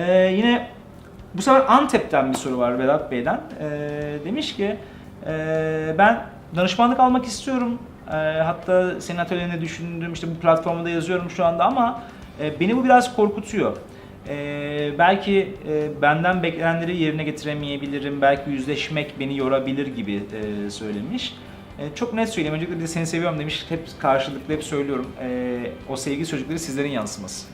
Ee, yine bu sefer Antep'ten bir soru var Vedat Bey'den. Ee, demiş ki e, ben danışmanlık almak istiyorum. Ee, hatta senin atölyende düşündüğüm işte bu platformda yazıyorum şu anda ama e, beni bu biraz korkutuyor. Ee, belki e, benden beklenenleri yerine getiremeyebilirim, belki yüzleşmek beni yorabilir gibi e, söylemiş. E, çok net söyleyeyim, öncelikle bir de seni seviyorum demiş, hep karşılıklı hep söylüyorum. E, o sevgi çocukları sizlerin yansıması.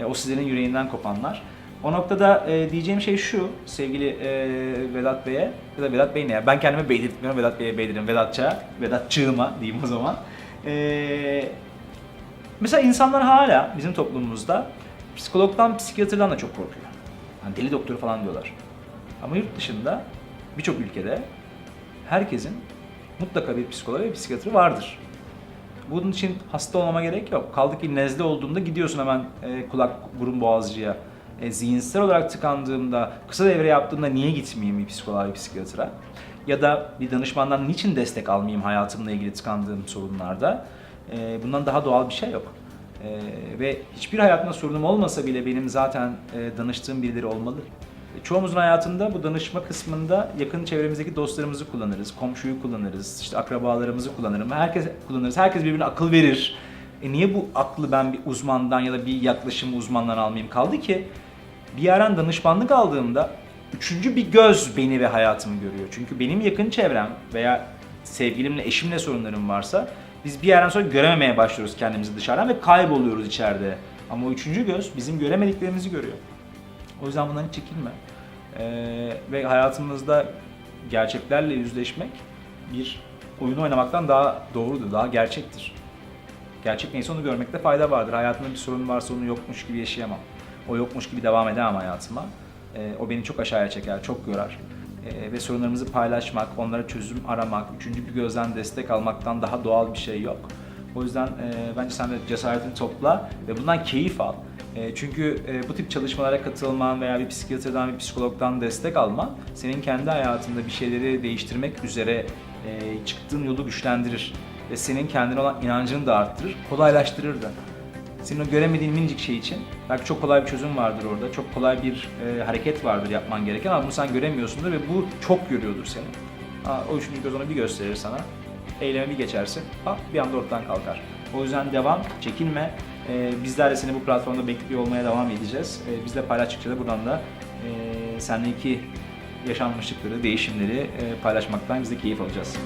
E, o sizlerin yüreğinden kopanlar. O noktada e, diyeceğim şey şu sevgili e, Vedat Bey'e ya da Vedat Bey ne ya ben kendime bey dedirtmiyorum Vedat Bey'e bey derim Vedatça Vedatçığıma diyeyim o zaman. E, mesela insanlar hala bizim toplumumuzda psikologdan psikiyatrdan da çok korkuyor. Hani deli doktoru falan diyorlar. Ama yurt dışında birçok ülkede herkesin mutlaka bir psikoloğu ve psikiyatrı vardır. Bunun için hasta olmama gerek yok. Kaldı ki nezle olduğunda gidiyorsun hemen e, kulak, burun, boğazcıya. E, zihinsel olarak tıkandığımda, kısa devre yaptığımda niye gitmeyeyim bir psikoloğa, bir psikiyatra? Ya da bir danışmandan niçin destek almayayım hayatımla ilgili tıkandığım sorunlarda? E, bundan daha doğal bir şey yok. E, ve hiçbir hayatımda sorunum olmasa bile benim zaten e, danıştığım birileri olmalı. Çoğumuzun hayatında bu danışma kısmında yakın çevremizdeki dostlarımızı kullanırız, komşuyu kullanırız, işte akrabalarımızı kullanırım. Herkes kullanırız, herkes birbirine akıl verir. E niye bu aklı ben bir uzmandan ya da bir yaklaşımı uzmandan almayayım? Kaldı ki bir yerden danışmanlık aldığımda üçüncü bir göz beni ve hayatımı görüyor. Çünkü benim yakın çevrem veya sevgilimle, eşimle sorunlarım varsa biz bir yerden sonra görememeye başlıyoruz kendimizi dışarıdan ve kayboluyoruz içeride. Ama o üçüncü göz bizim göremediklerimizi görüyor. O yüzden bundan hiç çekinme. Ee, ve hayatımızda gerçeklerle yüzleşmek bir oyun oynamaktan daha doğrudur, daha gerçektir. Gerçek neyse onu görmekte fayda vardır. Hayatımda bir sorun varsa onu yokmuş gibi yaşayamam. O yokmuş gibi devam edemem hayatıma. Ee, o beni çok aşağıya çeker, çok yorar. Ee, ve sorunlarımızı paylaşmak, onlara çözüm aramak, üçüncü bir gözden destek almaktan daha doğal bir şey yok. O yüzden e, bence sen de cesaretini topla ve bundan keyif al. E, çünkü e, bu tip çalışmalara katılman veya bir psikiyatrdan, bir psikologdan destek alman senin kendi hayatında bir şeyleri değiştirmek üzere e, çıktığın yolu güçlendirir. Ve senin kendine olan inancını da arttırır, kolaylaştırır da. Senin o göremediğin minicik şey için belki çok kolay bir çözüm vardır orada, çok kolay bir e, hareket vardır yapman gereken ama bunu sen göremiyorsundur ve bu çok görüyordur seni. Ha, o üçüncü göz onu bir gösterir sana, eyleme bir geçersin, ha, bir anda ortadan kalkar. O yüzden devam, çekinme. Ee, bizler de seni bu platformda bekliyor olmaya devam edeceğiz. Ee, biz de paylaştıkça da buradan da e, seninle iki yaşanmışlıkları, değişimleri e, paylaşmaktan biz de keyif alacağız.